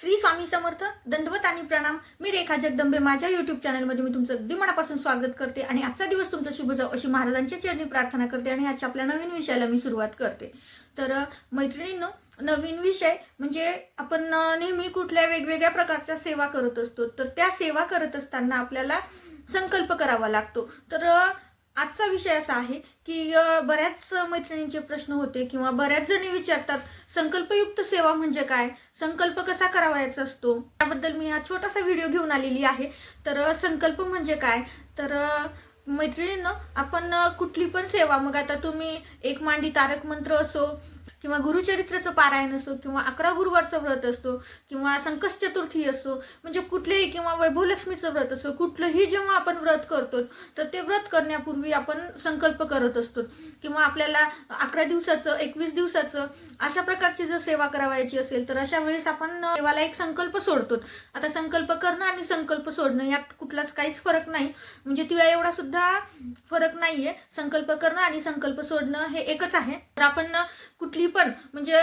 श्री स्वामी समर्थ दंडवत आणि प्रणाम. मी रेखा जगदंबे. माझ्या युट्यूब चॅनलमध्ये मी तुमचं अगदी मनापासून स्वागत करते आणि आजचा दिवस तुमचा शुभ जाऊ अशी महाराजांच्या चरणी प्रार्थना करते आणि आजच्या आपल्या नवीन विषयाला मी सुरुवात करते. तर मैत्रिणींनो नवीन विषय म्हणजे आपण नेहमी कुठल्या वेगवेगळ्या प्रकारच्या सेवा करत असतो. तर त्या सेवा करत असताना आपल्याला संकल्प करावा लागतो. तर आजचा विषय असा आहे की बऱ्याच मैत्रिणींचे प्रश्न होते किंवा बऱ्याच जणी विचारतात संकल्पयुक्त सेवा म्हणजे काय? संकल्प कसा करावायचा असतो? त्याबद्दल मी हा छोटासा व्हिडिओ घेऊन आलेली आहे. तर संकल्प म्हणजे काय? तर मैत्रिणींना आपण कुठली पण सेवा मग आता तुम्ही एक मांडी तारक मंत्र असो किंवा गुरुचरित्राचं पारायण असो किंवा अकरा गुरुवारचं व्रत असतो किंवा संकष्ट चतुर्थी असो म्हणजे कुठलेही किंवा वैभवलक्ष्मीचं व्रत असो कुठलंही जेव्हा आपण व्रत करतो तर ते व्रत करण्यापूर्वी आपण संकल्प करत असतो. किंवा आपल्याला अकरा दिवसाचं एकवीस दिवसाचं अशा प्रकारची जर सेवा करावायची असेल तर अशा वेळेस आपण देवाला एक संकल्प सोडतो. आता संकल्प करणं आणि संकल्प सोडणं यात कुठलाच काहीच फरक नाही. म्हणजे तिळा एवढा सुद्धा फरक नाहीये. संकल्प करणं आणि संकल्प सोडणं हे एकच आहे. तर आपण कुठली पण म्हणजे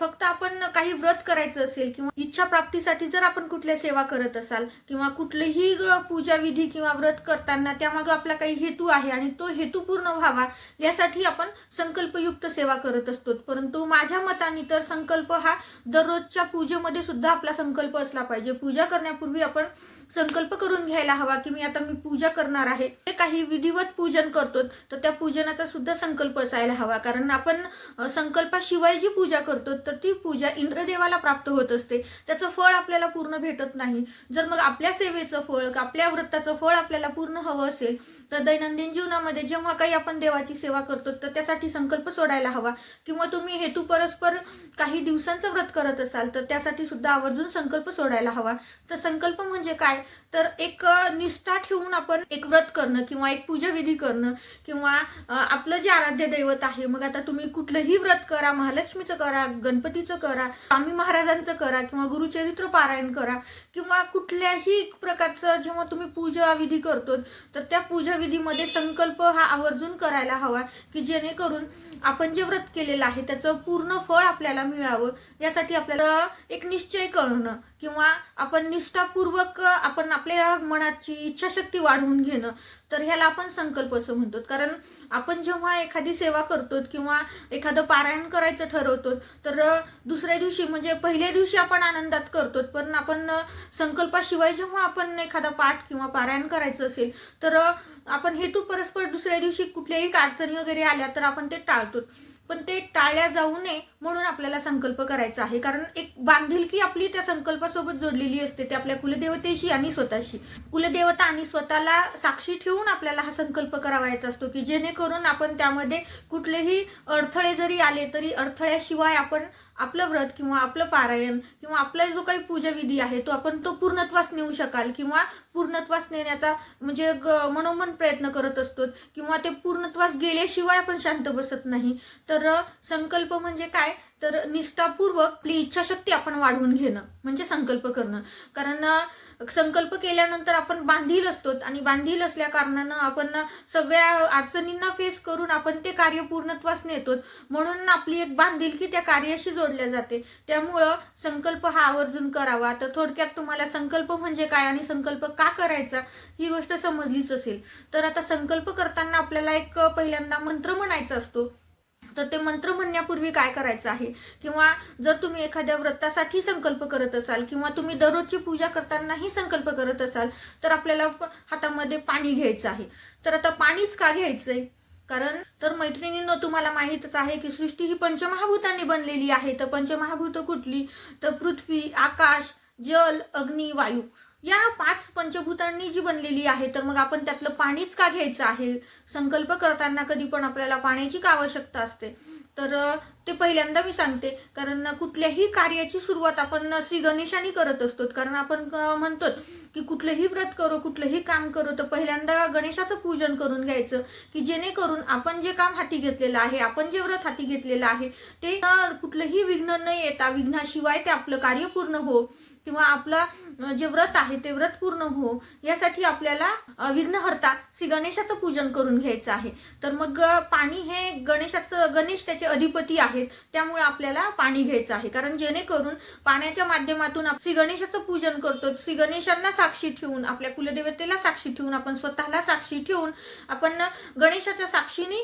फक्त आपण काही व्रत करायचं असेल किंवा इच्छा प्राप्तीसाठी जर आपण कुठल्या सेवा करत असाल किंवा कुठलीही पूजा विधी किंवा व्रत करताना त्यामागे आपला काही हेतू आहे आणि तो हेतू पूर्ण व्हावा यासाठी आपण संकल्पयुक्त सेवा करत असतो. परंतु माझ्या मताने तर संकल्प हा दररोजच्या पूजेमध्ये सुद्धा आपला संकल्प असला पाहिजे. पूजा करण्यापूर्वी आपण संकल्प करून घ्यायला हवा की मी आता मी पूजा करणार आहे. ते काही विधिवत पूजन करतो तर त्या पूजनाचा सुद्धा संकल्प असायला हवा. कारण आपण अ, शिवायची जी पूजा करतो तर ती पूजा इंद्रदेवाला प्राप्त होत असते. त्याचं फळ आपल्याला पूर्ण भेटत नाही. जर मग आपल्या सेवेचं फळ आपल्या व्रताचं फळ आपल्याला पूर्ण हवं असेल तर दैनंदिन जीवनामध्ये जेव्हा काही आपण देवाची सेवा करतो तर त्यासाठी संकल्प सोडायला हवा. किंवा तुम्ही हेतू परस्पर काही दिवसांचं व्रत करत असाल तर त्यासाठी सुद्धा आवर्जून संकल्प सोडायला हवा. तर संकल्प म्हणजे काय? तर एक निष्ठा ठेवून आपण एक व्रत करणं किंवा एक पूजा विधी करणं किंवा आपलं जे आराध्य दैवत आहे मग आता तुम्ही कुठलंही व्रत करा महालक्ष्मीचं करा गणपतीचं करा स्वामी महाराजांचं करा किंवा गुरुचरित्र पारायण करा किंवा कुठल्याही प्रकारचं जेव्हा तुम्ही पूजा विधी करतो तर त्या पूजा विधीमध्ये संकल्प हा आवर्जून करायला हवा की जेणेकरून आपण जे व्रत केलेलं आहे त्याचं पूर्ण फळ आपल्याला मिळावं. यासाठी आपल्याला एक निश्चय करणं किंवा आपण निष्ठापूर्वक आपण आपल्या मनाची इच्छाशक्ती वाढवून घेणं. तर ह्याला आपण संकल्प असं म्हणतो. कारण आपण जेव्हा एखादी सेवा करतो किंवा एखादं पारायण करायचं ठरवतो तर दुसऱ्या दिवशी म्हणजे पहिल्या दिवशी आपण आनंदात करतो पण आपण संकल्पाशिवाय जेव्हा आपण एखादा पाठ किंवा पारायण करायचं असेल तर आपण हेतू परस्पर दुसऱ्या दिवशी कुठल्याही अडचणी वगैरे आल्या तर आपण ते टाळतो पण ते टाळल्या जाऊ नये म्हणून आपल्याला संकल्प करायचा आहे. कारण एक बांधिलकी आपली त्या संकल्पासोबत जोडलेली असते ते आपल्या कुलदेवतेशी आणि स्वतःशी. कुलदेवता आणि स्वतःला साक्षी ठेवून आपल्याला हा संकल्प करावायचा असतो की जेणेकरून आपण त्यामध्ये कुठलेही अडथळे जरी आले तरी अडथळ्याशिवाय आपण आपलं व्रत किंवा आपलं पारायण किंवा आपला जो काही पूजाविधी आहे तो आपण तो पूर्णत्वास नेऊ शकाल किंवा पूर्णत्वास नेण्याचा म्हणजे ग- मनोमन प्रयत्न करत असतो किंवा ते पूर्णत्वास गेल्याशिवाय आपण शांत बसत नाही. तर संकल्प म्हणजे काय? तर निष्ठापूर्वक आपली इच्छाशक्ती आपण वाढवून घेणं म्हणजे संकल्प करणं. कारण संकल्प केल्यानंतर आपण बांधील असतो आणि बांधील असल्या कारणानं आपण सगळ्या अडचणींना फेस करून आपण ते कार्य पूर्णत्वास नेतो म्हणून आपली एक बांधिलकी त्या कार्याशी जोडल्या जाते. त्यामुळं संकल्प हा आवर्जून करावा. तर थोडक्यात तुम्हाला संकल्प म्हणजे काय आणि संकल्प का करायचा ही गोष्ट समजलीच असेल. तर आता संकल्प करताना आपल्याला एक पहिल्यांदा मंत्र म्हणायचा असतो. तर ते मंत्र म्हणण्यापूर्वी काय करायचं आहे? किंवा जर तुम्ही एखाद्या व्रतासाठी संकल्प करत असाल किंवा तुम्ही दररोजची पूजा करतानाही संकल्प करत असाल तर आपल्याला हातामध्ये पाणी घ्यायचं आहे. तर आता पाणीच का घ्यायचंय? कारण तर मैत्रिणींनो तुम्हाला माहीतच आहे की सृष्टी ही पंचमहाभूतांनी बनलेली आहे. तर पंचमहाभूत कुठली? तर पृथ्वी आकाश जल अग्नी वायू. या पाच पंचभूतांनी जी बनलेली आहे तर मग आपण त्यातलं पाणीच का घ्यायचं आहे? संकल्प करताना कधी पण आपल्याला पाण्याची का आवश्यकता असते? तर ते पहिल्यांदा मी सांगते. कारण कुठल्याही कार्याची सुरुवात आपण श्री गणेशाने करत असतो. कारण आपण म्हणतो की कुठलंही व्रत करो कुठलंही काम करो तर पहिल्यांदा गणेशाचं पूजन करून घ्यायचं. की जेणेकरून आपण जे काम हाती घेतलेलं आहे आपण जे व्रत हाती घेतलेलं आहे ते कुठलंही विघ्न न येता विघ्नाशिवाय ते आपलं कार्य पूर्ण हो. किंवा आपलं जे व्रत आहे ते व्रत पूर्ण हो यासाठी आपल्याला विघ्नहर्ता श्री गणेशाचं पूजन करून घ्यायचं आहे. तर मग पाणी हे गणेशाचं गणेश त्याचे अधिपती आहेत त्यामुळे आपल्याला पाणी घ्यायचं आहे. कारण जेणेकरून पाण्याच्या माध्यमातून श्री गणेशाचं पूजन करतो श्री गणेशांना साक्षी ठेवून आपल्या कुलदेवतेला साक्षी ठेवून आपण स्वतःला साक्षी ठेवून आपण गणेशाच्या साक्षीने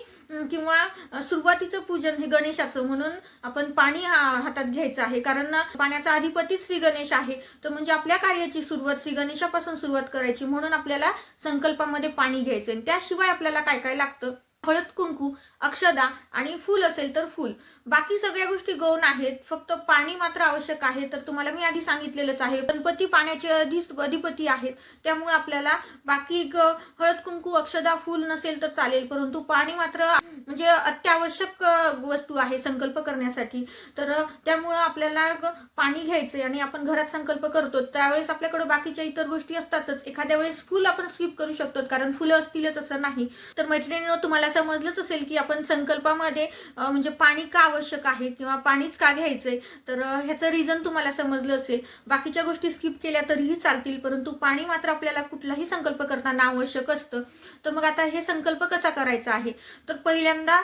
किंवा सुरुवातीचं पूजन हे गणेशाचं म्हणून आपण पाणी हा- हातात घ्यायचं आहे. कारण पाण्याचा अधिपतीच श्री गणेश आहे. तर म्हणजे आपल्या कार्याची सुरुवात श्री गणेशापासून सुरुवात करायची म्हणून आपल्याला संकल्पामध्ये पाणी घ्यायचं आणि त्याशिवाय आपल्याला काय काय लागतं? हळद कुंकू अक्षदा आणि फूल असेल तर फूल. बाकी सगळ्या गोष्टी गौण आहेत. फक्त पाणी मात्र आवश्यक आहे. तर तुम्हाला मी आधी सांगितलेलंच आहे. गणपती पाण्याचे अधि अधिपती आहेत. त्यामुळे आपल्याला बाकी ग- हळद कुंकू अक्षदा फूल नसेल तर चालेल. परंतु पाणी मात्र म्हणजे अत्यावश्यक वस्तू आहे संकल्प करण्यासाठी. तर त्यामुळं आपल्याला ग- पाणी घ्यायचंय आणि आपण घरात संकल्प करतो. त्यावेळेस आपल्याकडे बाकीच्या इतर गोष्टी असतातच. एखाद्या वेळेस फुल आपण स्किप करू शकतो. कारण फुलं असतीलच असं नाही. तर मैत्रिणीनं तुम्हाला समजलंच असेल की आपण संकल्पामध्ये म्हणजे पाणी का आवश्यक आहे किंवा पाणीच का घ्यायचंय तर ह्याचं रिझन तुम्हाला समजलं असेल. बाकीच्या गोष्टी स्किप केल्या तरीही चालतील परंतु पाणी मात्र आपल्याला कुठलाही संकल्प करताना आवश्यक असतं. तर मग आता हे संकल्प कसा करायचा आहे? तर पहिल्यांदा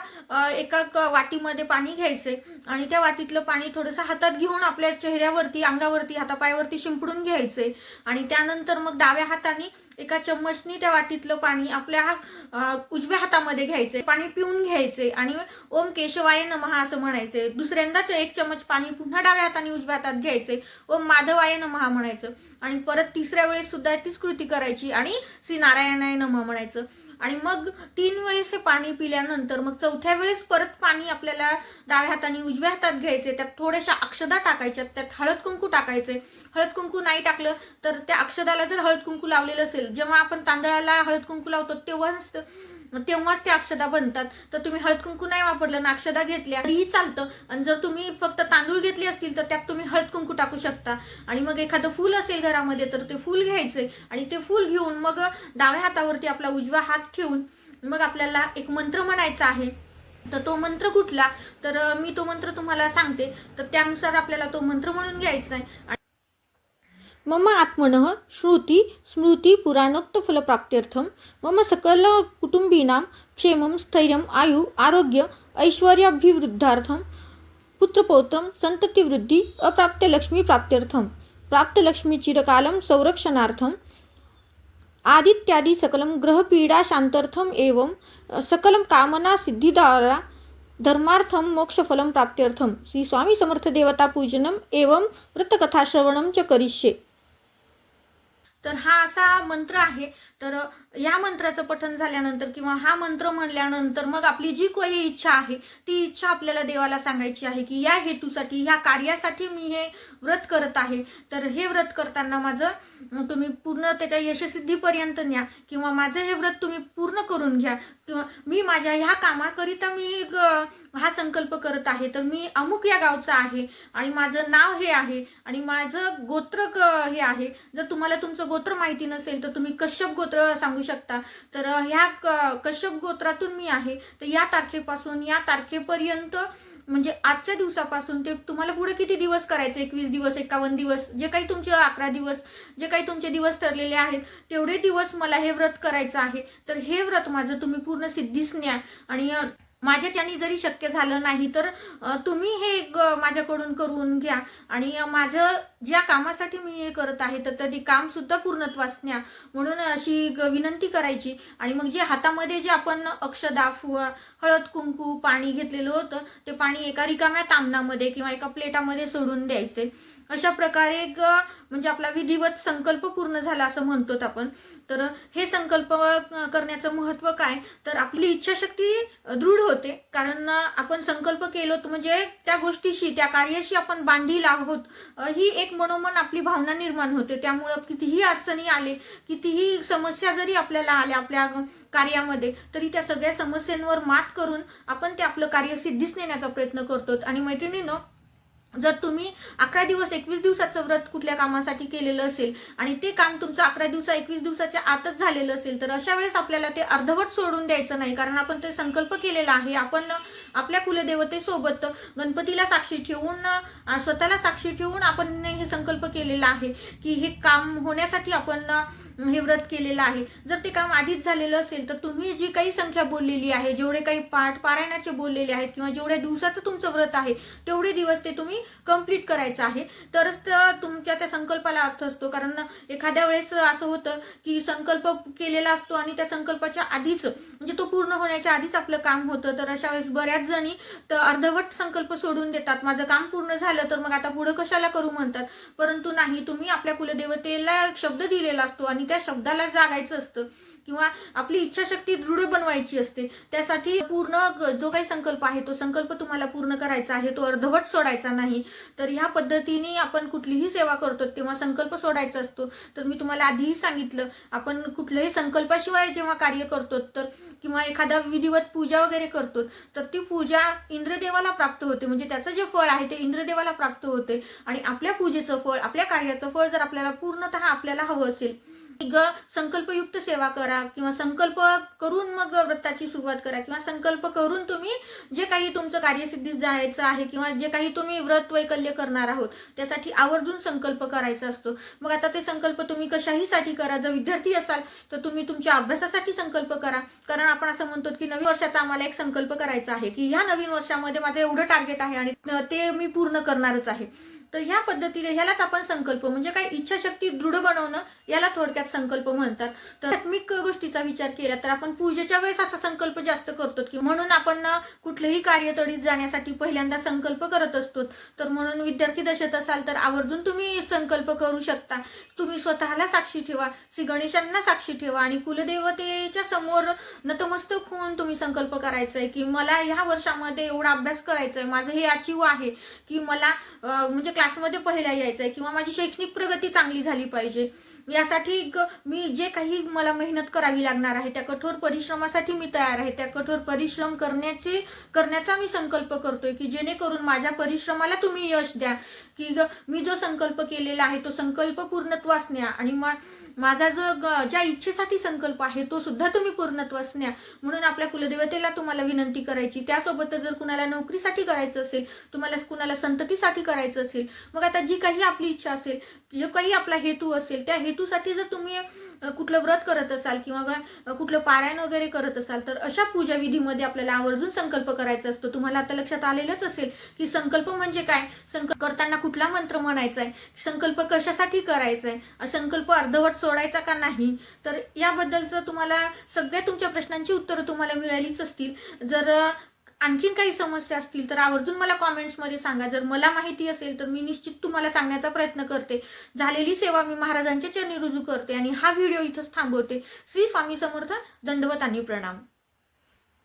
एका वाटीमध्ये पाणी घ्यायचंय आणि त्या वाटीतलं पाणी थोडंसं हातात घेऊन आपल्या चेहऱ्यावरती अंगावरती हातापायावरती शिंपडून घ्यायचंय. आणि त्यानंतर मग डाव्या हाताने एका चम्मचनी त्या वाटीतलं पाणी आपल्या उजव्या हातामध्ये घ्यायचे पाणी पिऊन घ्यायचे आणि ओम केशवाय नमहा असं म्हणायचे दुसऱ्यांदाच एक चमच पाणी पुन्हा डाव्या हाताने उजव्या हातात घ्यायचे ओम माधवाय नमहा म्हणायचं. आणि परत तिसऱ्या वेळेस सुद्धा तीच कृती करायची आणि श्री नारायणाय नमः म्हणायचं. आणि मग तीन वेळेस पाणी पिल्यानंतर मग चौथ्या वेळेस परत पाणी आपल्याला डाव्या हाताने उजव्या हातात घ्यायचे. त्यात थोड्याशा अक्षदा टाकायच्या. त्यात हळद कुंकू टाकायचे. हळद कुंकू नाही टाकलं तर त्या अक्षदाला जर हळद कुंकू लावलेलं असेल जेव्हा आपण तांदळाला हळद कुंकू लावतो तेव्हाच तेव्हाच त्या अक्षदा बनतात. तर तुम्ही हळद कुंकू नाही वापरलं ना अक्षदा घेतल्या तरीही चालतं. आणि जर तुम्ही फक्त तांदूळ घेतले असतील तर त्यात तुम्ही हळद कुंकू टाकू शकता. आणि मग एखादं फूल असेल घरामध्ये तर ते फूल घ्यायचे. आणि ते फूल घेऊन मग डाव्या हातावरती आपला उजवा हात ठेवून मग आपल्याला एक मंत्र म्हणायचा आहे. तर तो मंत्र कुठला? तर मी तो मंत्र तुम्हाला सांगते. तर त्यानुसार आपल्याला तो मंत्र म्हणून घ्यायचा आहे. मम आत्मनः श्रुती स्मृतिपुराणोक्तफलप्राप्त्यर्थं मम सकल क्षेमं स्थैर्यम् आयु आरोग्य ऐश्वर्याभिवृद्धार्थं पुत्रपौत्रं सन्ततिवृद्धि अप्राप्तलक्ष्मीप्राप्त्यर्थं प्राप्तलक्ष्मीचिरकालं संरक्षणार्थम् आदित्यादि सकलं ग्रहपीडाशान्तर्थम् एवं सकलं कामनासिद्धिद्वारा धर्मार्थं मोक्षफलं प्राप्त्यर्थं। श्री स्वामी समर्थ देवता पूजनम एवं व्रतकथाश्रवणं च करिष्ये। तर हा असा मंत्र आहे. तर या मंत्राचं पठन झाल्यानंतर किंवा हा मंत्र म्हणल्यानंतर मग आपली जी काही इच्छा आहे ती इच्छा आपल्याला देवाला सांगायची आहे की या हेतूसाठी ह्या कार्यासाठी मी हे व्रत करत आहे. तर हे व्रत करताना माझं तुम्ही पूर्ण त्याच्या यशसिद्धीपर्यंत न्या किंवा माझं हे व्रत तुम्ही पूर्ण करून घ्या. किंवा मी माझ्या ह्या कामाकरिता मी हा संकल्प करत आहे. तर मी अमुक या गावचा आहे आणि माझं नाव हे आहे आणि माझं गोत्र क- हे आहे. जर तुम्हाला तुमचं गोत्र माहिती नसेल तर तुम्ही कश्यप गोत्र सांगू शकता. तर ह्या क- कश्यप गोत्रातून मी आहे. तर या तारखेपासून या तारखेपर्यंत म्हणजे आजच्या दिवसापासून ते तुम्हाला पुढे किती दिवस करायचे? एकवीस दिवस एकावन्न दिवस जे काही तुमचे अकरा दिवस जे काही तुमचे दिवस ठरलेले आहेत तेवढे दिवस मला हे व्रत करायचं आहे. तर हे व्रत माझं तुम्ही पूर्ण सिद्धीस न्या. आणि माझ्याच्यानी जरी शक्य झालं नाही तर तुम्ही हे एक, माझ्याकडून करून घ्या. आणि माझं ज्या कामासाठी मी हे करत आहे तर ते काम सुद्धा पूर्णत्वास न्या म्हणून अशी विनंती करायची. आणि मग जे हातामध्ये जे आपण अक्षदा फु हळद कुंकू पाणी घेतलेलं होतं ते पाणी एका रिकाम्या तामणामध्ये किंवा एका प्लेटामध्ये सोडून द्यायचे. अशा प्रकारे ग म्हणजे आपला विधिवत संकल्प पूर्ण झाला असं म्हणतो आपण. तर हे संकल्प करण्याचं महत्त्व काय? तर आपली इच्छाशक्ती दृढ होते. कारण आपण संकल्प केलो तर म्हणजे त्या गोष्टीशी त्या कार्याशी आपण बांधील आहोत. ही एक मनोमन आपली भावना निर्माण होते. त्यामुळं कितीही अडचणी आले कितीही समस्या जरी आपल्याला आल्या आपल्या कार्यामध्ये तरी त्या सगळ्या समस्यांवर मात करून आपण ते आपलं कार्य सिद्धीस नेण्याचा प्रयत्न करतो आणि मैत्रिणीनं जर तुम्ही अकरा दिवस एकवीस दिवसाचं व्रत कुठल्या कामासाठी केलेलं असेल आणि ते काम तुमचं अकरा दिवसा एकवीस दिवसाच्या आतच झालेलं असेल तर अशा वेळेस आपल्याला ते अर्धवट सोडून द्यायचं नाही कारण आपण ते संकल्प केलेला आहे. आपण आपल्या कुलदेवतेसोबत गणपतीला साक्षी ठेवून स्वतःला साक्षी ठेवून आपण हे संकल्प केलेला आहे की हे काम होण्यासाठी आपण हे व्रत केलेलं आहे. जर ते काम आधीच झालेलं असेल तर तुम्ही जी काही संख्या बोललेली आहे जेवढे काही पाठ पारायणाचे बोललेले आहेत किंवा जेवढ्या दिवसाचं तुमचं व्रत आहे तेवढे दिवस ते तुम्ही कंप्लीट करायचं आहे. तरच तर तुमच्या त्या संकल्पाला अर्थ असतो. कारण एखाद्या वेळेस असं होतं की संकल्प केलेला असतो आणि त्या संकल्पाच्या आधीच म्हणजे तो पूर्ण होण्याच्या आधीच आपलं काम होतं. तर अशा वेळेस बऱ्याच जणी तर अर्धवट संकल्प सोडून देतात. माझं काम पूर्ण झालं तर मग आता पुढं कशाला करू म्हणतात? परंतु नाही तुम्ही आपल्या कुलदेवतेला शब्द दिलेला असतो आणि त्या शब्दाला जागायचं असतं किंवा आपली इच्छाशक्ती दृढ बनवायची असते. त्यासाठी पूर्ण जो काही संकल्प आहे तो संकल्प तुम्हाला पूर्ण करायचा आहे तो अर्धवट सोडायचा नाही. तर ह्या पद्धतीने आपण कुठलीही सेवा करतो तेव्हा संकल्प सोडायचा असतो. तर मी तुम्हाला आधीही सांगितलं आपण कुठल्याही संकल्पाशिवाय जेव्हा कार्य करतो तर किंवा एखादा विधिवत पूजा वगैरे करतो तर ती पूजा इंद्रदेवाला प्राप्त होते. म्हणजे त्याचं जे फळ आहे ते इंद्रदेवाला प्राप्त होते. आणि आपल्या पूजेचं फळ आपल्या कार्याचं फळ जर आपल्याला पूर्णतः आपल्याला हवं असेल संकल्पयुक्त सेवा करा किंवा संकल्प करून मग व्रताची सुरुवात करा किंवा संकल्प करून तुम्ही जे काही तुमचं कार्यसिद्धीस जायचं आहे किंवा जे काही तुम्ही व्रत वैकल्य करणार आहोत त्यासाठी आवर्जून संकल्प करायचा असतो. मग आता ते संकल्प तुम्ही कशाहीसाठी करा. जर विद्यार्थी असाल तर तुम्ही तुमच्या अभ्यासासाठी संकल्प करा. कारण आपण असं म्हणतो की नवीन वर्षाचा आम्हाला एक संकल्प करायचा आहे की ह्या नवीन वर्षामध्ये माझं एवढं टार्गेट आहे आणि ते मी पूर्ण करणारच आहे. तर ह्या पद्धतीने ह्यालाच आपण संकल्प म्हणजे काय इच्छाशक्ती दृढ बनवणं याला थोडक्यात संकल्प म्हणतात. तर आत्मिक गोष्टीचा विचार केला तर आपण पूजेच्या वेळेस असा संकल्प जास्त करतो की म्हणून आपण ना कुठलेही कार्य तडीत जाण्यासाठी पहिल्यांदा संकल्प करत असतो. तर म्हणून विद्यार्थी दशेत असाल तर आवर्जून तुम्ही संकल्प करू शकता. तुम्ही स्वतःला साक्षी ठेवा श्री गणेशांना साक्षी ठेवा आणि कुलदेवतेच्या समोर नतमस्तक होऊन तुम्ही संकल्प करायचा आहे की मला ह्या वर्षामध्ये एवढा अभ्यास करायचा आहे माझं हे अचीव आहे की मला म्हणजे क्लासमध्ये पहिला यायचं आहे किंवा माझी शैक्षणिक प्रगती चांगली झाली पाहिजे. यासाठी मी जे काही मला मेहनत करावी लागणार आहे त्या कठोर परिश्रमासाठी मी तयार आहे. त्या कठोर परिश्रम करण्याचे करण्याचा मी संकल्प करतोय की जेणेकरून माझ्या परिश्रमाला तुम्ही यश द्या. की ग- मी जो संकल्प केलेला आहे तो संकल्प पूर्णत्वास न्या. आणि मा- माझा जो ग- ज्या इच्छेसाठी संकल्प आहे तो सुद्धा तुम्ही पूर्णत्वास न्या. म्हणून आपल्या कुलदेवतेला तुम्हाला विनंती करायची. त्यासोबतच जर कुणाला नोकरीसाठी करायचं असेल तुम्हाला कुणाला संततीसाठी करायचं असेल मग आता जी काही आपली इच्छा असेल जो काही आपला हेतू असेल त्या हेतूसाठी जर तुम्ही कुठलं व्रत करत असाल किंवा ग- कुठलं पारायण वगैरे करत असाल तर अशा पूजा विधीमध्ये आपल्याला आवर्जून संकल्प करायचा असतो. तुम्हाला आता लक्षात आलेलंच असेल की संकल्प म्हणजे काय? संकल्प करताना कुठला मंत्र म्हणायचा आहे संकल्प कशासाठी करायचा आहे संकल्प अर्धवट सोडायचा का नाही? तर याबद्दलचं तुम्हाला सगळ्या तुमच्या प्रश्नांची उत्तरं तुम्हाला मिळालीच असतील जर आणखीन काही समस्या असतील तर आवर्जून मला कॉमेंट्समध्ये सांगा. जर मला माहिती असेल तर मी निश्चित तुम्हाला सांगण्याचा प्रयत्न करते. झालेली सेवा मी महाराजांच्या चरणी रुजू करते आणि हा व्हिडिओ इथंच थांबवते. श्री स्वामी समर्थ दंडवत आणि प्रणाम.